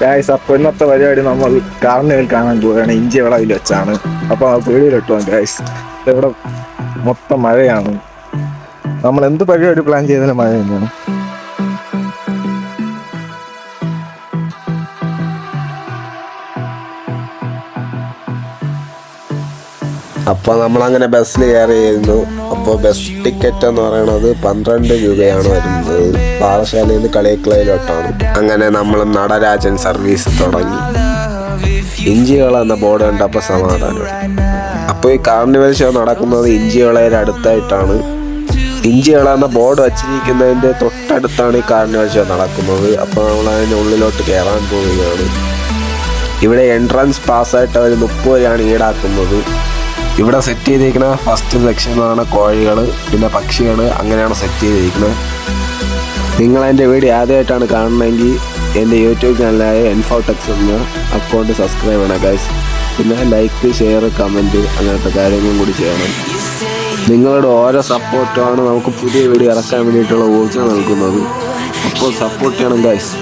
Guys അപ്പോൾ ഇന്നത്തെ പരിപാടി നമ്മൾ കാർണിവൽ കാണാൻ പോവുകയാണ്. ഇഞ്ചി വിളവിൽ വെച്ചാണ്. അപ്പോൾ ആ പേടിയിലിട്ടോ ഗായ്സ് ഇവിടെ മൊത്തം മഴയാണ്. നമ്മൾ എന്ത് പരിപാടി പ്ലാൻ ചെയ്താലും മഴ തന്നെയാണ്. അപ്പോൾ നമ്മളങ്ങനെ ബസ്സിൽ കയറിയിരുന്നു. അപ്പോൾ ബസ് ടിക്കറ്റ് എന്ന് പറയുന്നത് പന്ത്രണ്ട് രൂപയാണ് വരുന്നത്. പാറശാലയിൽ നിന്ന് കളിയക്കളയിലോട്ടാണ് അങ്ങനെ നമ്മൾ നടരാജൻ സർവീസ് തുടങ്ങി. ഇഞ്ചികള എന്ന ബോർഡ് കണ്ടപ്പോൾ സമാധാനം. അപ്പോൾ ഈ കാർണിവൽ ഷോ നടക്കുന്നത് ഇഞ്ചികളയുടെ അടുത്തായിട്ടാണ്. ഇഞ്ചികള എന്ന ബോർഡ് വച്ചിരിക്കുന്നതിന്റെ തൊട്ടടുത്താണ് ഈ കാർണിവൽ ഷോ നടക്കുന്നത്. അപ്പോൾ നമ്മൾ അതിന്റെ ഉള്ളിലോട്ട് കയറാൻ പോവുകയാണ്. ഇവിടെ എൻട്രൻസ് പാസ്സായിട്ട് അവർ മുപ്പത് രൂപയാണ് ഈടാക്കുന്നത്. ഇവിടെ സെറ്റ് ചെയ്തിരിക്കുന്ന ഫസ്റ്റ് സെക്ഷനാണ് കോഴികൾ പിന്നെ പക്ഷികൾ അങ്ങനെയാണ് സെറ്റ് ചെയ്തിരിക്കുന്നത് നിങ്ങൾ എന്റെ വീഡിയോ ആദ്യമായിട്ടാണ് കാണണമെങ്കിൽ എന്റെ യൂട്യൂബ് ചാനലായ എൻഫോടെക്സ് എന്ന അക്കൗണ്ട് സബ്സ്ക്രൈബ് ചെയ്യണം ഗൈസ് പിന്നെ ലൈക്ക് ഷെയർ കമന്റ് അങ്ങനത്തെ കാര്യങ്ങളും കൂടി ചെയ്യണം. നിങ്ങളുടെ ഓരോ സപ്പോർട്ടുമാണ് നമുക്ക് പുതിയ വീഡിയോ ഇറക്കാൻ വേണ്ടിയിട്ടുള്ള ഊർജം നൽകുന്നത്. അപ്പോൾ സപ്പോർട്ട് ചെയ്യണം ഗൈസ്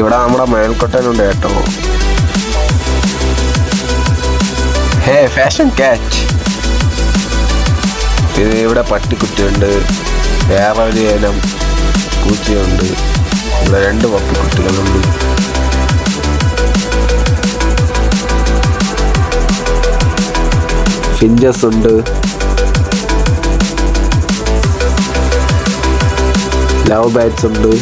ഇവിടെ നമ്മുടെ മേൽക്കൊട്ടനുണ്ട് കേട്ടോ. ഹേ ഫാഷൻ ക്യാച്ച് ഇത് ഇവിടെ പട്ടിക്കുട്ടിയുണ്ട് വേറെ ഒരു ഇനം പൂച്ചയുണ്ട് ഇവിടെ രണ്ട് പപ്പിക്കുട്ടികളുണ്ട് ഫിഞ്ചസ് ഉണ്ട്. ലവ് ബാറ്റ്സ് ഉണ്ട്.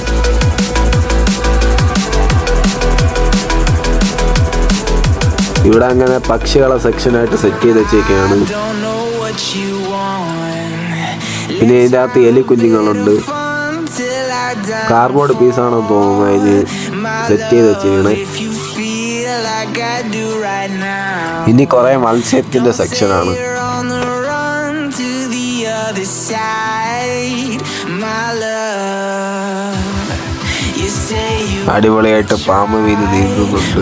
ഇവിടെ അങ്ങനെ പക്ഷികളെ സെക്ഷനായിട്ട് സെറ്റ് ചെയ്ത് വെച്ചേക്കാണ്. പിന്നെ ഇതിന്റെ അകത്ത് എലി കുഞ്ഞുങ്ങളുണ്ട്. Fun till I കാർബോർഡ് പീസാണെന്ന് തോന്നുന്നു അതിന് സെറ്റ് ചെയ്ത് വെച്ചിരിക്കണേ. ഇനി കുറെ മത്സ്യത്തിന്റെ സെക്ഷനാണ് side, my love. അടിപൊളിയായിട്ട് പാമ്പ് വീതി നീന്തുന്നുണ്ട്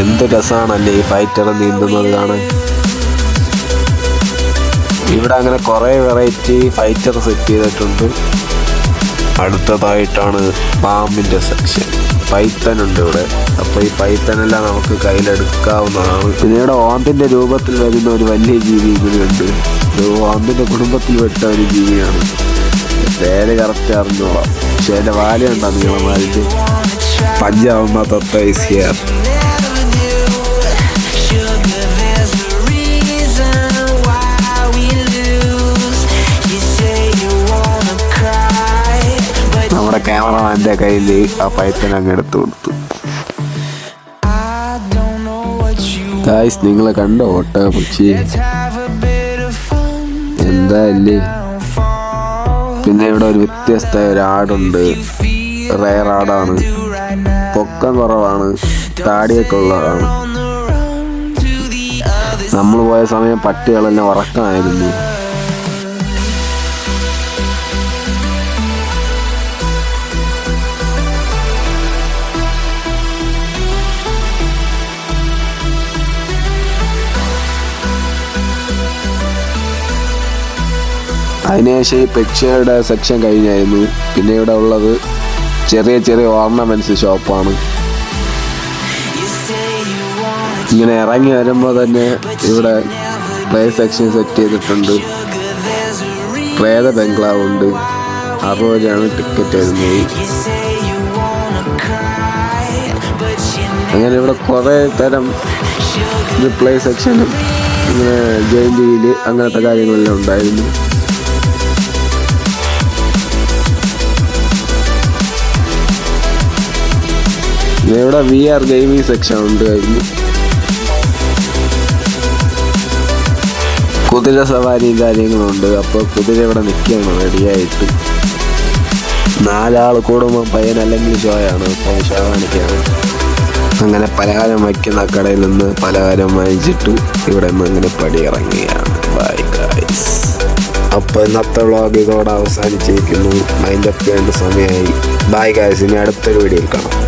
എന്ത് രസമാണല്ലേ ഈ ഫൈറ്റർ നീന്തുന്നത് കാണാൻ. ഇവിടെ അങ്ങനെ കുറെ വെറൈറ്റി ഫൈറ്റർ സെറ്റ് ചെയ്തിട്ടുണ്ട്. അടുത്തതായിട്ടാണ് പാമ്പിന്റെ സെക്ഷൻ പൈത്തൻ ഉണ്ട് ഇവിടെ. അപ്പോൾ ഈ പൈത്തനെല്ലാം നമുക്ക് കയ്യിലെടുക്കാവുന്നതാണ്. പിന്നെ ഇവിടെ ഓന്തിന്റെ രൂപത്തിൽ വരുന്ന ഒരു വലിയ ജീവി ഇതിലുണ്ട് ഇത് ഓന്തിന്റെ കുടുംബത്തിൽ പെട്ട ഒരു ജീവിയാണ്. പേര് കറക്റ്റ് അറിഞ്ഞോളാം പക്ഷെ അതിന്റെ വാലുണ്ടോ നീളമായിട്ട് പഞ്ചാവുന്ന തത്ത ഇസ് ഹിയർ നമ്മുടെ ക്യാമറമാന്റെ കയ്യിൽ ആ പൈത്തൻ അങ്ങ് എടുത്തു കൊടുത്തു നിങ്ങൾ കണ്ടോ ഒട്ട പക്ഷി Let's have a bit of fun. എന്താ അല്ലേ. പിന്നെ ഇവിടെ ഒരു വ്യത്യസ്ത ഒരു ആടുണ്ട് റയർ ആടാണ് പൊക്കം കുറവാണ്. താടിയൊക്കെ ഉള്ളതാണ്. നമ്മൾ പോയ സമയം പട്ടികളെല്ലാം ഉറക്കമായിരുന്നു. അതിനുശേഷം ഈ പെക്ഷയുടെ സെക്ഷൻ കഴിഞ്ഞായിരുന്നു. പിന്നെ ഇവിടെ ഉള്ളത് ചെറിയ ചെറിയ ഓർണമെന്റ്സ് ഷോപ്പാണ് ഇങ്ങനെ ഇറങ്ങി വരുമ്പോൾ തന്നെ ഇവിടെ പ്ലേ സെക്ഷൻ സെറ്റ് ചെയ്തിട്ടുണ്ട്. പ്രേത ബംഗ്ലാവ് ഉണ്ട്. അറുപത് രൂപയാണ് ടിക്കറ്റ് വരുന്നത്. അങ്ങനെ ഇവിടെ കുറേ തരം പ്ലേ സെക്ഷനും ഇങ്ങനെ ജോയിൻ അങ്ങനത്തെ കാര്യങ്ങളെല്ലാം ഉണ്ടായിരുന്നു. ഇവിടെ വി ആർ ഗെയിമിംഗ് സെക്ഷൻ ഉണ്ടായിരുന്നു കുതിര സവാരിയും കാര്യങ്ങളുണ്ട്. അപ്പോൾ കുതിര ഇവിടെ നിൽക്കുകയാണ് റെഡിയായിട്ട് നാലാൾ കൂടുമ്പോൾ പയ്യൻ അല്ലെങ്കിൽ ഷോയാണ്. അപ്പോൾ ഷോ കാണിക്കുകയാണ്. അങ്ങനെ പലഹാരം വയ്ക്കുന്ന കടയിൽ നിന്ന് പലഹാരം വാങ്ങിച്ചിട്ട് ഇവിടെ നിന്ന് അങ്ങനെ പടിയിറങ്ങുകയാണ്. ബൈ ഗൈസ് അപ്പോൾ ഇന്നത്തെ വ്ളോഗ് ഇതോടെ അവസാനിച്ചിരിക്കുന്നു. മൈൻഡ് അപ്പ് ചെയ്യേണ്ട സമയമായി. ബൈ ഗൈസ് ഇനി അടുത്തൊരു വീഡിയോയിൽ കാണാം.